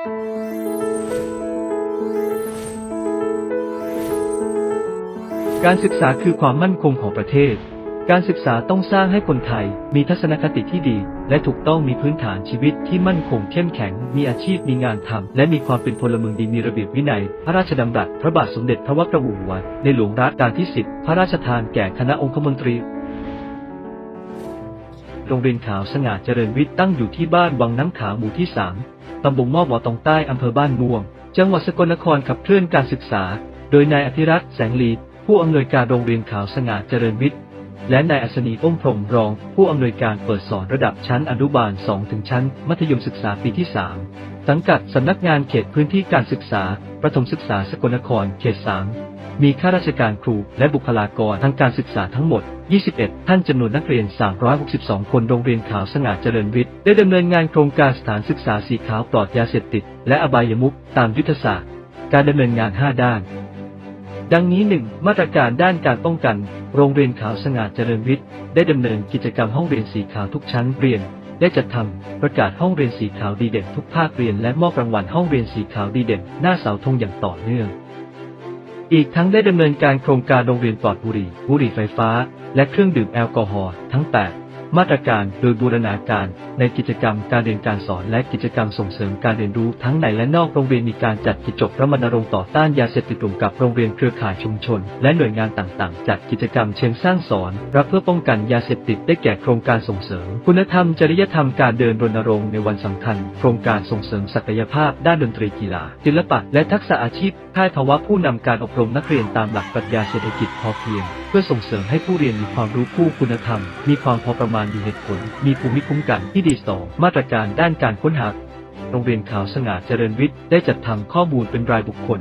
การศึกษาคือความมั่นคงของประเทศ การศึกษาต้องสร้างให้คนไทย มีทัศนคติที่ดี และถูกต้องมีพื้นฐานชีวิตที่มั่นคงเข้มแข็ง มีอาชีพมีงานทำและมีความเป็นพลเมืองดีมีระเบียบวินัย พระราชดำรัสพระบาทสมเด็จพระวรรวงศ์วรรณในหลวงรัชกาลที่10พระราชทานแก่คณะองคมนตรีโรงเรียนขาวสง่าเจริญวิทย์ตั้งอยู่ที่บ้านวังน้ำขาวหมู่ที่3 ตำบลมอบหมอตองใต้อำเภอบ้านม่วง จังหวัดสกลนครขับเคลื่อนการศึกษา โดยนายอภิรัตน์แสงลีผู้อำนวยการโรงเรียนขาวสง่าเจริญวิทย์ และนายอัศนีอ้มพรมรอง ผู้อำนวยการเปิดสอนระดับชั้นอนุบาล 2 ถึงชั้น มัธยมศึกษาปีที่ 3 สังกัดสำนักงานเขตพื้นที่การศึกษา ประถมศึกษาสกลนครเขต 3 มีข้าราชการครูและบุคลากรทางการศึกษาทั้งหมด 21 ท่านจำนวนนักเรียน 362 คนโรงเรียนขาวสง่าเจริญวิทย์ ได้ดำเนินงานโครงการสถานศึกษาสีขาวปลอดยาเสพติด และอบายมุขตามยุทธศาสตร์ การดำเนินงาน 5 ด้าน ดังนี้ 1. มาตรการด้านการป้องกัน โรงเรียนขาวสง่าเจริญวิทย์ ได้ดำเนินกิจกรรมห้องเรียนสีขาวทุกชั้นเรียน ได้จัดทำประกาศห้องเรียนสีขาวดีเด่นทุกภาคเรียนและมอบรางวัลห้องเรียนสีขาวดีเด่นหน้าเสาธงอย่างต่อเนื่อง อีกทั้งได้ดำเนินการโครงการโรงเรียนปลอดบุหรี่บุหรี่ไฟฟ้า และเครื่องดื่มแอลกอฮอล์ทั้ง 8 มาตรการโดยบูรณาการในกิจกรรมการเรียนการสอนและกิจกรรมส่งเสริมการเรียนรู้ทั้งในและนอกโรงเรียนมีการจัดกิจจบรมณรงค์ต่อต้านยาเสพติดรวมกับโรงเรียนเครือข่ายชุมชน และหน่วยงานต่างๆ จัดกิจกรรมเชิงสร้างสอนรับเพื่อป้องกันยาเสพติดได้แก่โครงการส่งเสริม คุณธรรมจริยธรรมการเดินรณรงค์ในวันสำคัญ โครงการส่งเสริมศักยภาพด้านดนตรีกีฬาศิลปะและทักษะอาชีพค่ายภาวะผู้นำการอบรมนักเรียนตามหลักปรัชญาเศรษฐกิจพอเพียง เพื่อส่งเสริมให้ผู้เรียนมีความรู้คู่คุณธรรม มีความพอประมาณอยู่เหตุผล มีภูมิคุ้มกันที่ดีสองมาตรการด้านการค้นหาโรงเรียนข่าวสง่าเจริญวิทย์ได้จัดทำข้อมูลเป็นรายบุคคล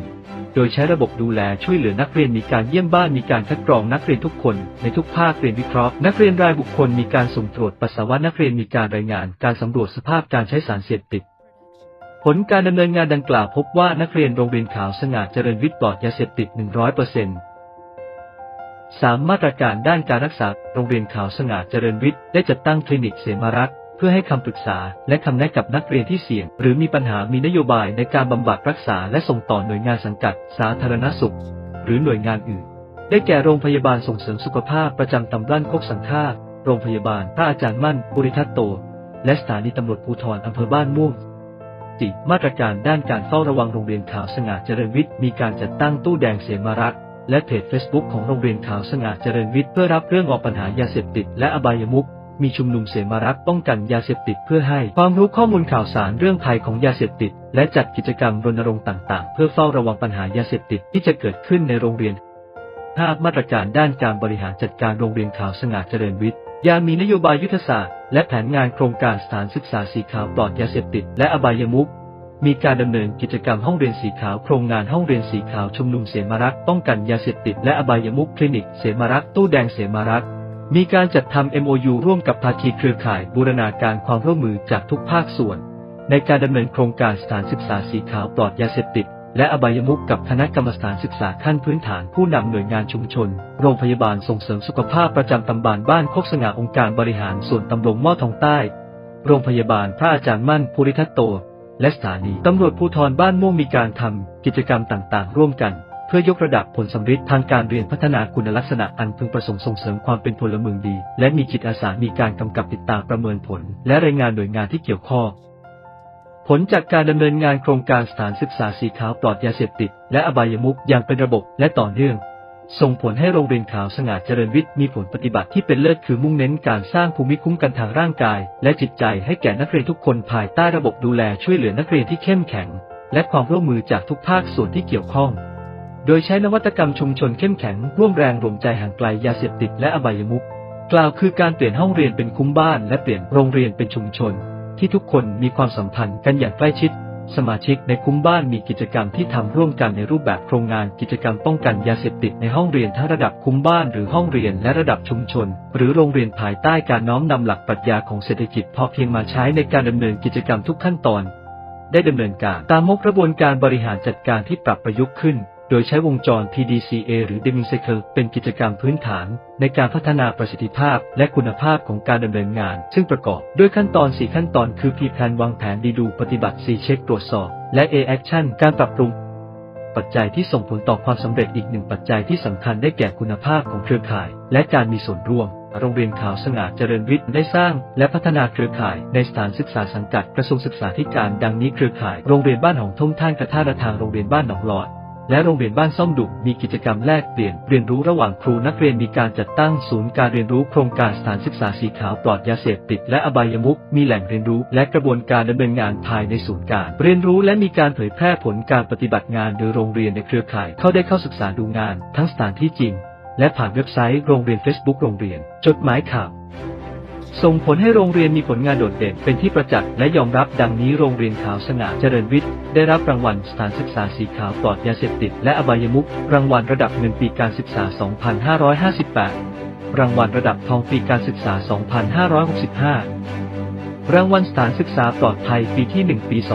โดยใช้ระบบดูแลช่วยเหลือนักเรียนมีการเยี่ยมบ้านมีการคัดกรองนักเรียนทุกคน ในทุกภาคเรียนวิเคราะห์ นักเรียนรายบุคคลมีการสุ่มตรวจปัสสาวะนักเรียนมีการรายงาน การสำรวจสภาพการใช้สารเสพติดผลการดำเนินงานดังกล่าวพบว่านักเรียนโรงเรียนข่าวสง่าเจริญวิทย์ปลอดยาเสพติด 100% 3. มาตรการด้านการรักษา โรงเรียนข่าวสง่าเจริญวิทย์ได้จัดตั้งคลินิกเสมารักษ์เพื่อให้คำปรึกษาและคำแนะกับนักเรียนที่เสี่ยง หรือมีปัญหามีนโยบายในการบำบัดรักษาและส่งต่อหน่วยงานสังกัด สาธารณสุข หรือหน่วยงานอื่น ได้แก่โรงพยาบาลส่งเสริมสุขภาพประจำตำบลโคกสังฆาโรงพยาบาลพระอาจารย์มั่นบุริทัตโต และสถานีตำรวจภูธรอำเภอบ้านม่วงจิมาตรการด้านการเฝ้าระวังโรงเรียนข่าวสง่าเจริญวิทย์มีการจัดตั้งตู้แดงเสมารักษ์ และเพจ Facebook ของโรงเรียนข่าวสง่าเจริญวิทย์เพื่อรับเรื่องออกปัญหายาเสพติดและอบายมุขมีชุมนุมเสมารักป้องกันยาเสพติดเพื่อให้ความรู้ข้อมูลข่าวสารเรื่องภัยของยาเสพติด และจัดกิจกรรมรณรงค์ต่าง ๆ เพื่อเฝ้าระวังปัญหายาเสพติดที่จะเกิดขึ้นในโรงเรียน 5. มาตรการด้านการบริหารจัดการโรงเรียนข่าวสง่าเจริญวิทย์ยามมีนโยบายยุทธศาสตร์และแผนงานโครงการสถานศึกษาสีขาวปลอดยาเสพติดและอบายมุข มีการดำเนินกิจกรรมห้องเรียนสีขาวโครงงานห้องเรียนสีขาวชุมนุมเสมารักป้องกันยาเสพติดและอบายมุขคลินิกเสมารักตู้แดงเสมารักมีการจัดทำ MOU ร่วมกับภาคีเครือข่ายบูรณาการความร่วมมือจากทุกภาคส่วน ในการดำเนินโครงการสถานศึกษาสีขาวปลอดยาเสพติด และอบายมุขกับคณะกรรมสถานศึกษาขั้นพื้นฐานผู้นำหน่วยงานชุมชน โรงพยาบาลส่งเสริมสุขภาพประจำตำบลบ้านโคกสง่าองค์การบริหารส่วนตำบลหม้อทองใต้ โรงพยาบาลพระอาจารย์มั่นภูริทัตโต และสถานีตำรวจภูธรบ้านม่วงมีการทำกิจกรรมต่างๆ ร่วมกัน เพื่อยกระดับผลสำฤทธิ์ทางการเรียนพัฒนาคุณลักษณะอันพึงประสงค์ส่งเสริมความเป็นพลเมืองดี และมีจิตอาสามีการกำกับติดตามประเมินผล และรายงานหน่วยงานที่เกี่ยวข้องผลจากการดำเนินงานโครงการสถานศึกษาสีขาวปลอดยาเสพติด และอบายมุขอย่างเป็นระบบและต่อเนื่อง ส่งผลให้โรงเรียนขาวสง่าเจริญวิทย์มีผลปฏิบัติที่เป็นเลิศคือมุ่งเน้นการสร้างภูมิคุ้มกันทางร่างกาย และจิตใจให้แก่นักเรียนทุกคนภายใต้ระบบดูแลช่วยเหลือนักเรียนที่เข้มแข็ง และความร่วมมือจากทุกภาคส่วนที่เกี่ยวข้อง โดยใช้นวัตกรรมชุมชนเข้มแข็งร่วมแรงรวมใจห่างไกลยาเสพติดและอบายมุขกล่าวคือการเปลี่ยนห้องเรียนเป็นคุ้มบ้านและเปลี่ยนโรงเรียนเป็นชุมชน ที่ทุกคนมีความสัมพันธ์กันอย่างใกล้ชิด สมาชิกในคุ้มบ้านมีกิจกรรมที่ทำร่วมกันในรูปแบบโครงงานกิจกรรมป้องกันยาเสพติดในห้องเรียนทั้งระดับคุ้มบ้านหรือห้องเรียนและระดับชุมชน หรือโรงเรียนภายใต้การน้อมนำหลักปรัชญาของเศรษฐกิจพอเพียงมาใช้ในการดำเนินกิจกรรมทุกขั้นตอน ได้ดำเนินการตามมกระบวนการบริหารจัดการที่ปรับประยุกต์ขึ้น โดยใช้วงจร PDCA หรือ Deming Cycle เป็นกิจกรรมพื้นฐาน ในการพัฒนาประสิทธิภาพและคุณภาพของการดำเนินงาน ซึ่งประกอบด้วยขั้นตอน 4 ขั้นตอน คือ P Plan วางแผนดีดูปฏิบัติ C Check ตรวจสอบ และ A Action การปรับปรุง ปัจจัยที่ส่งผลต่อความสำเร็จอีกหนึ่งปัจจัยที่สำคัญได้แก่คุณภาพของเครือข่าย และการมีส่วนร่วมโรงเรียนข่าวสง่าเจริญวิทย์ได้สร้าง และพัฒนาเครือข่ายในสถานศึกษาสังกัดกระทรวงศึกษาธิการดังนี้เครือข่ายโรงเรียนบ้านหองทุ่งท่านกระท่าระทางโรงเรียนบ้านหนองหลอด และโรงเรียนบ้านซ่อมดุมีกิจกรรมแลกเปลี่ยนเรียนรู้ระหว่างครูนักเรียนมีการจัดตั้งศูนย์การเรียนรู้โครงการสถานศึกษาสีขาวปลอดยาเสพติดและอบายมุขมีแหล่งเรียนรู้และกระบวนการดำเนินงานภายในศูนย์การ เรียนรู้และมีการเผยแพร่ผลการปฏิบัติงานโดยโรงเรียนในเครือข่ายเข้าได้เข้าศึกษาดูงาน ทั้งสถานที่จริง และผ่านเว็บไซต์โรงเรียน Facebook โรงเรียน จดหมายข่าว ส่งผลให้โรงเรียนมีผลงานโดดเด่นเป็นที่ประจักษ์และยอมรับดังนี้โรงเรียนขาวสง่าเจริญวิทย์ ได้รับรางวัลสถานศึกษาสีขาวปลอดยาเสพติดและอบายมุขรางวัลระดับเงินปีการศึกษา 2558 รางวัลระดับทองปีการศึกษา 2565 รางวัลสถานศึกษาปลอดภัยปีที่ 1 ปี 2566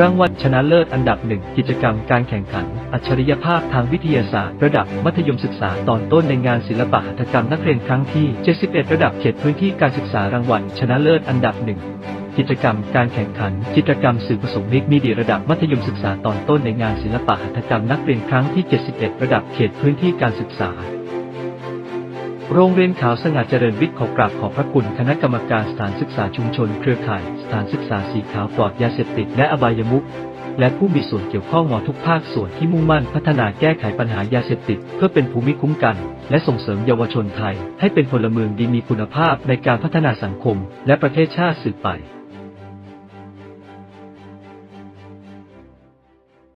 รางวัลชนะเลิศอันดับหนึ่งกิจกรรมการแข่งขัน อัจฉริยภาพทางวิทยาศาสตร์ ระดับมัธยมศึกษาตอนต้นในงานศิลปะหัตถกรรมนักเรียนครั้งที่ 71 ระดับเขตพื้นที่การศึกษารางวัลชนะเลิศอันดับหนึ่งกิจกรรมการแข่งขัน จิตรกรรมสื่อผสมมิตรมีเดียระดับมัธยมศึกษาตอนต้นในงานศิลปะหัตถกรรมนักเรียนครั้งที่ 71 ระดับเขตพื้นที่การศึกษา โรงเรียนขาวสง่าเจริญวิทย์ขอกราบขอบพระคุณคณะกรรมการสถานศึกษาชุมชนเครือข่าย สถานศึกษาสีขาวปลอดยาเสพติดและอบายมุขและผู้มีส่วนเกี่ยวข้องงอทุกภาคส่วนที่มุ่งมั่นพัฒนาแก้ไขปัญหายาเสพติด เพื่อเป็นภูมิคุ้มกัน และส่งเสริมเยาวชนไทย ให้เป็นพลเมืองดีมีคุณภาพในการพัฒนาสังคม และประเทศชาติสืบไป